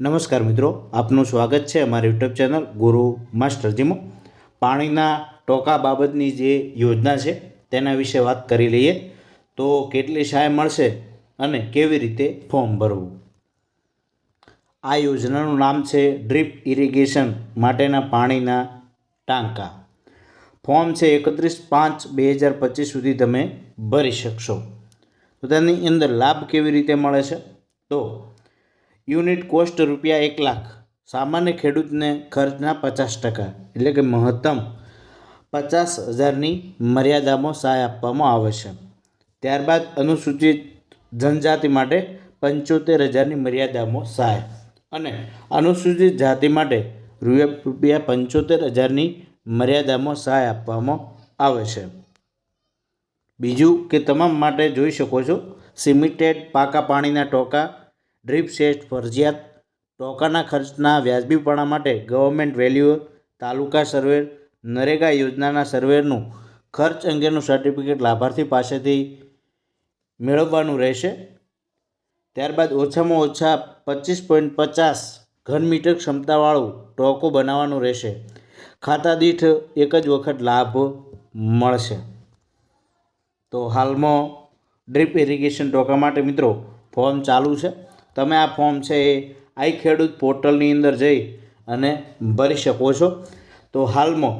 નમસ્કાર મિત્રો, આપનું સ્વાગત છે અમારી યુટ્યુબ ચેનલ ગુરુ માસ્ટરજીમાં પાણીના ટોકા બાબતની જે યોજના છે, તેના વિશે વાત કરી લઈએ તો કેટલી સહાય મળશે અને કેવી રીતે ફોર્મ ભરવું. આ યોજનાનું નામ છે ડ્રીપ ઇરિગેશન માટેના પાણીના ટાંકા. ફોર્મ છે એકત્રીસ પાંચ બે હજાર પચીસ સુધી તમે ભરી શકશો. તો તેની અંદર લાભ કેવી રીતે મળે છે? તો યુનિટ કોસ્ટ રૂપિયા એક લાખ. સામાન્ય ખેડૂતને ખર્ચના પચાસ ટકા, એટલે કે મહત્તમ પચાસ હજારની મર્યાદામાં સહાય આપવામાં આવે છે. ત્યારબાદ અનુસૂચિત જનજાતિ માટે પંચોતેર હજારની મર્યાદામાં સહાય અને અનુસૂચિત જાતિ માટે રૂપિયા પંચોતેર હજારની મર્યાદામાં સહાય આપવામાં આવે છે. બીજું કે તમામ માટે જોઈ શકો છો, સિમિટેડ પાકા પાણીના ટોકા ડ્રીપ સેટ ફરજિયાત ટોકાના ખર્ચના વ્યાજબીપણા માટે government value, taluka survey, NREGA યોજનાના સર્વેનું ખર્ચ અંગેનું સર્ટિફિકેટ લાભાર્થી પાસેથી મેળવવાનું રહેશે. ત્યારબાદ ઓછામાં ઓછા પચીસ પોઈન્ટ પચાસ ઘન મીટર ક્ષમતાવાળું ટોકો બનાવવાનું રહેશે. ખાતા દીઠ એક જ વખત લાભ મળશે. તો હાલમાં ડ્રીપ ઇરિગેશન ટોકા માટે મિત્રો ફોર્મ ચાલુ છે. તમે આ ફોર્મ છે એ આઈ ખેડૂત પોર્ટલની અંદર જઈ અને ભરી શકો છો. તો હાલમાં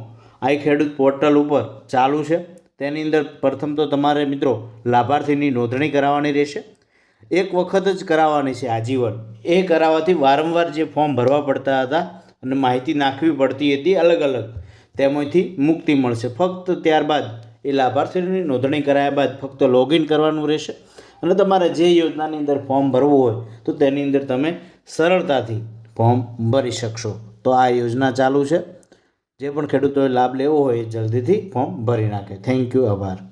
આઈ ખેડૂત પોર્ટલ ઉપર ચાલુ છે. તેની અંદર પ્રથમ તો તમારે મિત્રો લાભાર્થીની નોંધણી કરાવવાની રહેશે. એક વખત જ કરાવવાની છે આજીવન. એ કરાવવાથી વારંવાર જે ફોર્મ ભરવા પડતા હતા અને માહિતી નાખવી પડતી હતી અલગ અલગ. તેમાંથી મુક્તિ મળશે. ફક્ત ત્યારબાદ એ લાભાર્થીની નોંધણી કરાયા બાદ ફક્ત લોગિન કરવાનું રહેશે. અને તમારે જે યોજનાની અંદર ફોર્મ ભરવું હોય, તો તેની અંદર તમે સરળતાથી ફોર્મ ભરી શકશો. તો આ યોજના ચાલુ છે. જે પણ ખેડૂતોએ લાભ લેવો હોય એ જલ્દીથી ફોર્મ ભરી નાખે. થેન્ક યુ આભાર.